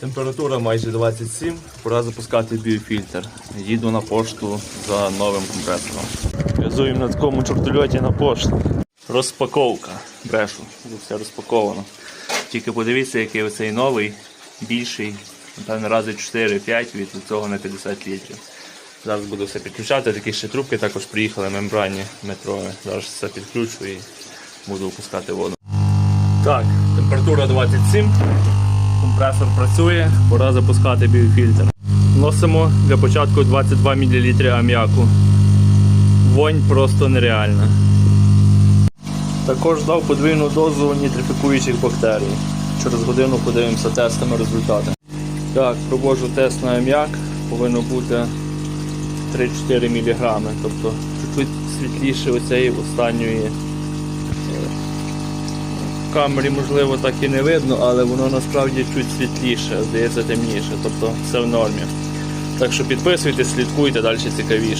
Температура майже 27, пора запускати біофільтр. Їду на пошту за новим компресором. В'язуємо на такому чортольоті на пошту. Розпаковка. Брешу, все розпаковано. Тільки подивіться, який оцей новий, більший, напевно, рази 4-5 від цього на 50 літрів. Зараз буду все підключати, такі ще трубки також приїхали мембранні метрові. Зараз все підключу і буду опускати воду. Так, температура 27. Компресор працює, пора запускати біофільтр. Вносимо для початку 22 мл аміаку. Вонь просто нереальна. Також дав подвійну дозу нітрифікуючих бактерій. Через годину подивимося тестами результати. Так, проводжу тест на аміак. Повинно бути 3-4 мг. Тобто чуть-чуть світліше оцеї останньої камері можливо так і не видно, але воно насправді чуть світліше, здається темніше, тобто все в нормі. Так що підписуйтесь, слідкуйте, далі цікавіше.